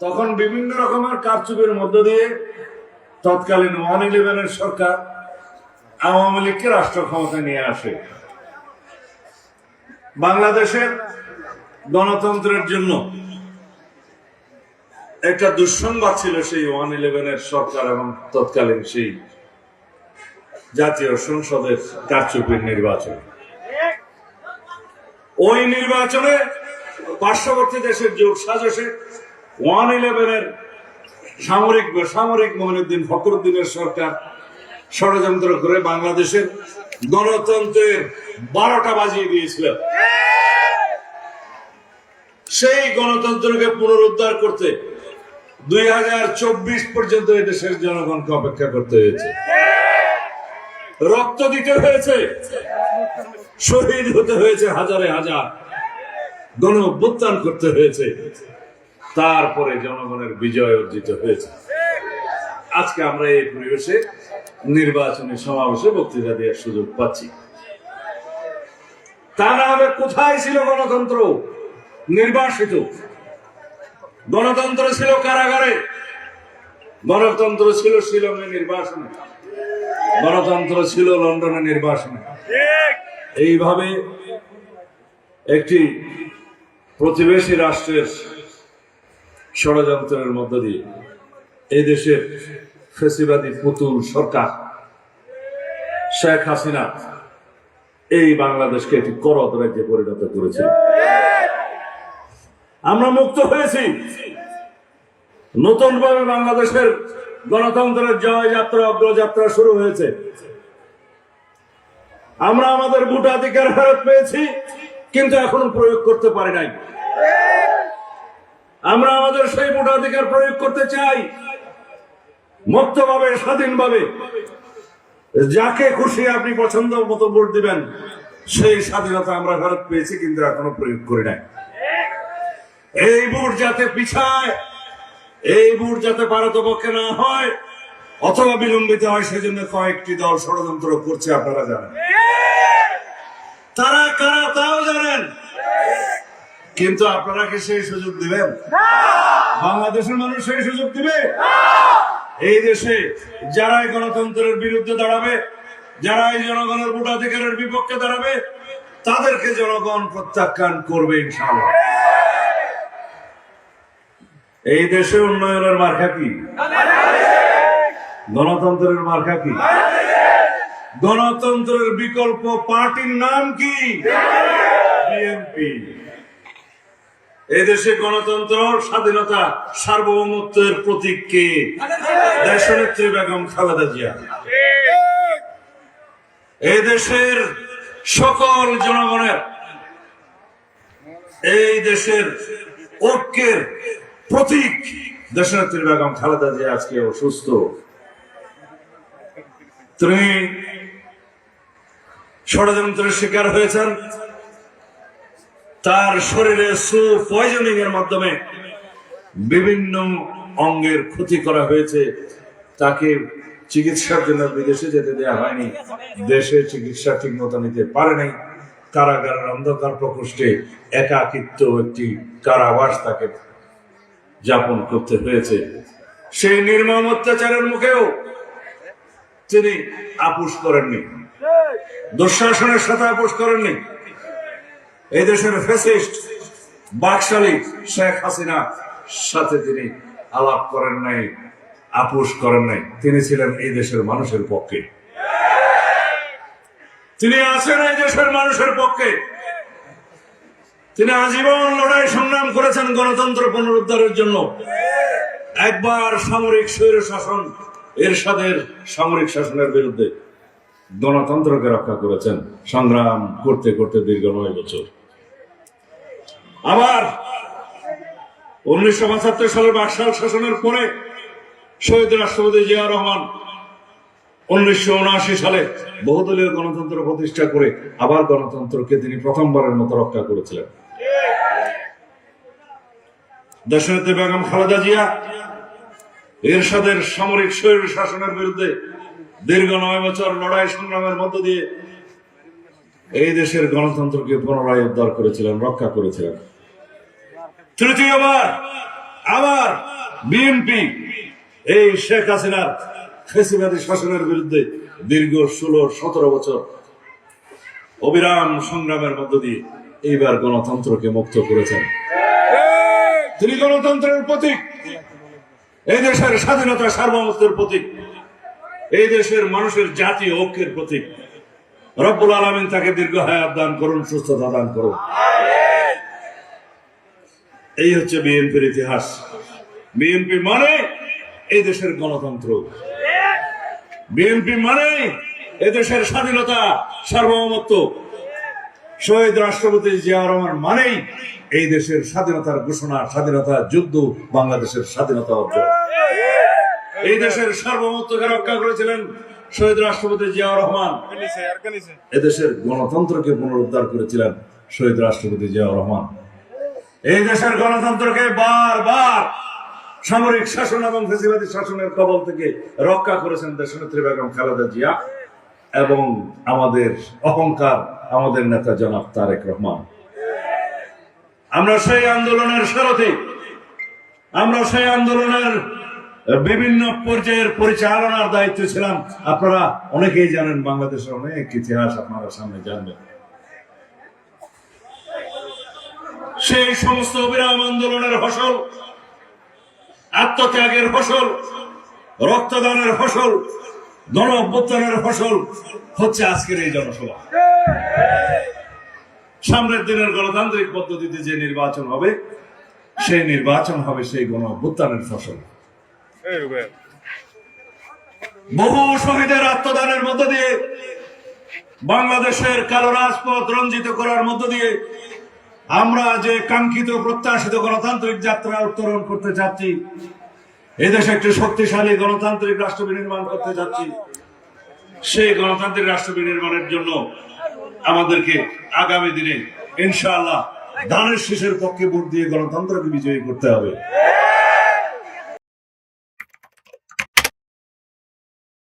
তখন বিভিন্ন রকমের কারচুপির মধ্য দিয়ে তৎকালীন ওয়ান ইলেভেনের সরকার আওয়ামী লীগকে রাষ্ট্র ক্ষমতায় নিয়ে আসে। বাংলাদেশের গণতন্ত্রের জন্য একটা দুঃসংবাদ ছিল সেই ওয়ান ইলেভেনের সরকার এবং তৎকালীন সেই জাতীয় সংসদের কারচুপির নির্বাচন। ওই নির্বাচনে পার্শ্ববর্তী দেশের যোগ সাজসে ওয়ান ইলেভেনের সামরিক বেসামরিক মহিনুদ্দিন ফখরুদ্দিনের সরকার ষড়যন্ত্র করে বাংলাদেশের গণতন্ত্রের বারোটা বাজিয়ে দিয়েছিল। সেই গণতন্ত্রকে পুনরুদ্ধার করতে দুই হাজার চব্বিশ পর্যন্ত দেশের জনগণকে অপেক্ষা করতে হয়েছে। রক্ত দিতে হয়েছে, শহীদ হতে হয়েছে হাজারে হাজার গণ করতে হয়েছে। তারপরে জনগণের বিজয় অর্জিত হয়েছে। আজকে আমরা এই পরিবেশে নির্বাচনী সমাবেশে বক্তৃতা দেওয়ার সুযোগ পাচ্ছি। তা না হবে কোথায় ছিল গণতন্ত্র? নির্বাসিত। গণতন্ত্র ছিল কারাগারে। গণতন্ত্র ছিল শিলংয়ে নির্বাসনে। গণতন্ত্র ছিল লন্ডনে নির্বাসনে। এইভাবে একটি প্রতিবেশী রাষ্ট্রের ষড়যন্ত্রের মধ্য দিয়ে এই দেশের ফেসিবাদী পুতুল সরকার শেখ হাসিনা এই বাংলাদেশকে একটি করদ রাজ্যে পরিণত করেছে। আমরা মুক্ত হয়েছি। নতুন ভাবে বাংলাদেশের গণতন্ত্রের জয় যাত্রা অগ্রযাত্রা শুরু হয়েছে। আমরা আমাদের ভোটাধিকার ফেরত পেয়েছি, কিন্তু এখনও প্রয়োগ করতে পারি নাই। আমরা আমাদের সেই ভোটাধিকার প্রয়োগ করতে চাই। মুক্তভাবে, স্বাধীনভাবে। যাকে খুশি আপনি পছন্দ মতো ভোট দিবেন, সেই স্বাধীনতা আমরা ফেরত পেয়েছি কিন্তু এখনও প্রয়োগ করি নাই। এই ভোট যাতে পিছায়, এই ভোট যাতে পারতপক্ষে না হয়, অথবা বিলম্বিত হয়, সেজন্য কয়েকটি দল ষড়যন্ত্র করছে, আপনারা জানেন। তারা কারা তাও জানেন? কিন্তু আপনারা কি সেই সুযোগ দিবেন? বাংলাদেশের মানুষ সেই সুযোগ দিবে? এই দেশে যারা গণতন্ত্রের বিরুদ্ধে দাঁড়াবে যারা এই জনগণের ভোটাধিকারের বিপক্ষে দাঁড়াবে তাদেরকে জনগণ প্রত্যাখ্যান করবে ইনশাআল্লাহ। এই দেশে উন্নয়নের মার্কা কি? গণতন্ত্রের মার্কা কি? গণতন্ত্রের বিকল্প পার্টির নাম কি? বিএনপি। এদেশে গণতন্ত্র, স্বাধীনতা, সার্বভৌমত্বের প্রতীক কে? দেশনেত্রী বেগম খালেদা জিয়া। এই দেশের সকল জনগণের, এই দেশের ঐক্যের প্রতীক দেশনেত্রী বেগম খালেদা জিয়া আজকে অসুস্থ। তিনি ষড়যন্ত্রের শিকার হয়েছেন। তার শরীরে সু পয়জনিং এর মাধ্যমে বিভিন্ন অঙ্গের ক্ষতি করা হয়েছে। তাকে চিকিৎসার জন্য বিদেশে যেতে দেওয়া হয়নি। দেশে চিকিৎসা ঠিক মতো নিতে পারে নাই। কারাগারের অন্ধকার প্রকোষ্ঠে একাকিত্ব একটি কারাবাস তাকে যাপন করতে হয়েছে। সেই নির্মম অত্যাচারের মুখেও তিনি আপোষ করেননি। দুঃশাসনের সাথে আপোষ করেননি। এই দেশের ফেসিস্ট বাকশালী শেখ হাসিনা সাথে তিনি আলাপ করেন নাই, আপোষ করেন নাই। তিনি ছিলেন এই দেশের মানুষের পক্ষে। তিনি আছেন এই দেশের মানুষের পক্ষে। তিনি আজীবন লড়াই সংগ্রাম করেছেন গণতন্ত্র পুনরুদ্ধারের জন্য। একবার সামরিক স্বৈর শাসন, এরশাদের সামরিক শাসনের বিরুদ্ধে গণতন্ত্রকে রক্ষা করেছেন। সংগ্রাম করতে করতে দীর্ঘ নয় বছর। আবার উনিশশো পঁচাত্তর সালের বাকশাল শাসনের পরে শহীদ রাষ্ট্রপতি জিয়া রহমান উনিশশো উনআশি সালে বহুদলীয় গণতন্ত্র প্রতিষ্ঠা করে আবার গণতন্ত্রকে তিনি প্রথমবারের মতো রক্ষা করেছিলেন। দেশনেত্রী বেগম খালেদা জিয়া এরশাদের সামরিক স্বৈর শাসনের বিরুদ্ধে দীর্ঘ নয় বছর লড়াই সংগ্রামের মধ্য দিয়ে এই দেশের গণতন্ত্রকে পুনরায় উদ্ধার করেছিলেন, রক্ষা করেছিলেন। তৃতীয়বার আবার বিএনপি এই শেখ হাসিনার ফেসিবাদী শাসনের বিরুদ্ধে দীর্ঘ ষোলো, সতেরো বছর অবিরাম সংগ্রামের মধ্য দিয়ে এইবার গণতন্ত্রকে মুক্ত করেছেন। তিনি গণতন্ত্রের প্রতীক, এই দেশের স্বাধীনতা সার্বভৌমত্বের প্রতীক, এই দেশের মানুষের জাতীয় ঐক্যের প্রতীক। রব্বুল আলমিন তাকে দীর্ঘ হায়াত দান করুন, সুস্থতা দান করুন। এই হচ্ছে বিএনপির ইতিহাস। বিএনপি মানে এই দেশের গণতন্ত্র। বিএনপি মানে এদেশের স্বাধীনতা সার্বভৌমত্ব। শহীদ রাষ্ট্রপতি জিয়া রহমান মানেই এই দেশের স্বাধীনতার ঘোষণা স্বাধীনতা যুদ্ধ বাংলাদেশের স্বাধীনতা অর্জন। এই দেশের সার্বভৌমত্বকে রক্ষা করেছিলেন শহীদ রাষ্ট্রপতি জিয়া রহমান। এদেশের গণতন্ত্রকে পুনরুদ্ধার করেছিলেন শহীদ রাষ্ট্রপতি জিয়া রহমান। এই দেশের গণতন্ত্রকে বারবার সামরিক শাসন এবং ফেসিবাদী শাসনের কবল থেকে রক্ষা করেছেন দেশনেত্রী বেগম খালেদা জিয়া এবং আমাদের অহংকার, আমাদের নেতা জনাব তারেক রহমান। আমরা সেই আন্দোলনের সারথি, আমরা সেই আন্দোলনের বিভিন্ন পর্যায়ের পরিচালনার দায়িত্ব ছিলাম। আপনারা অনেকেই জানেন, বাংলাদেশের অনেক ইতিহাস আপনারা সামনে জানবেন। সেই সমস্ত অবিরাম আন্দোলনের ফসল, আত্মত্যাগের ফসল, রক্তদানের ফসল গণ অভ্যুত্থানের ফসল হচ্ছে আজকের এই জনসভা। সামনের দিনের গণতান্ত্রিক পদ্ধতিতে যে নির্বাচন হবে, সেই নির্বাচন হবে সেই গণ অভ্যুত্থানের ফসল। বহু শহীদের আত্মদানের মধ্য দিয়ে, বাংলাদেশের কালো রাজপথ রঞ্জিত করার মধ্য দিয়ে আমরা যে কাঙ্ক্ষিত প্রত্যাশিত গণতান্ত্রিক যাত্রা উত্তরণ করতে চাচ্ছি এদেশে একটি শক্তিশালী গণতান্ত্রিক রাষ্ট্র বিনির্মাণ করতে যাচ্ছি, সেই গণতান্ত্রিক রাষ্ট্র বিনির্মাণের জন্য আমাদেরকে আগামী দিনে ইনশাআল্লাহ ধানের শীষের পক্ষে ভোট দিয়ে গণতন্ত্রকে বিজয়ী করতে হবে।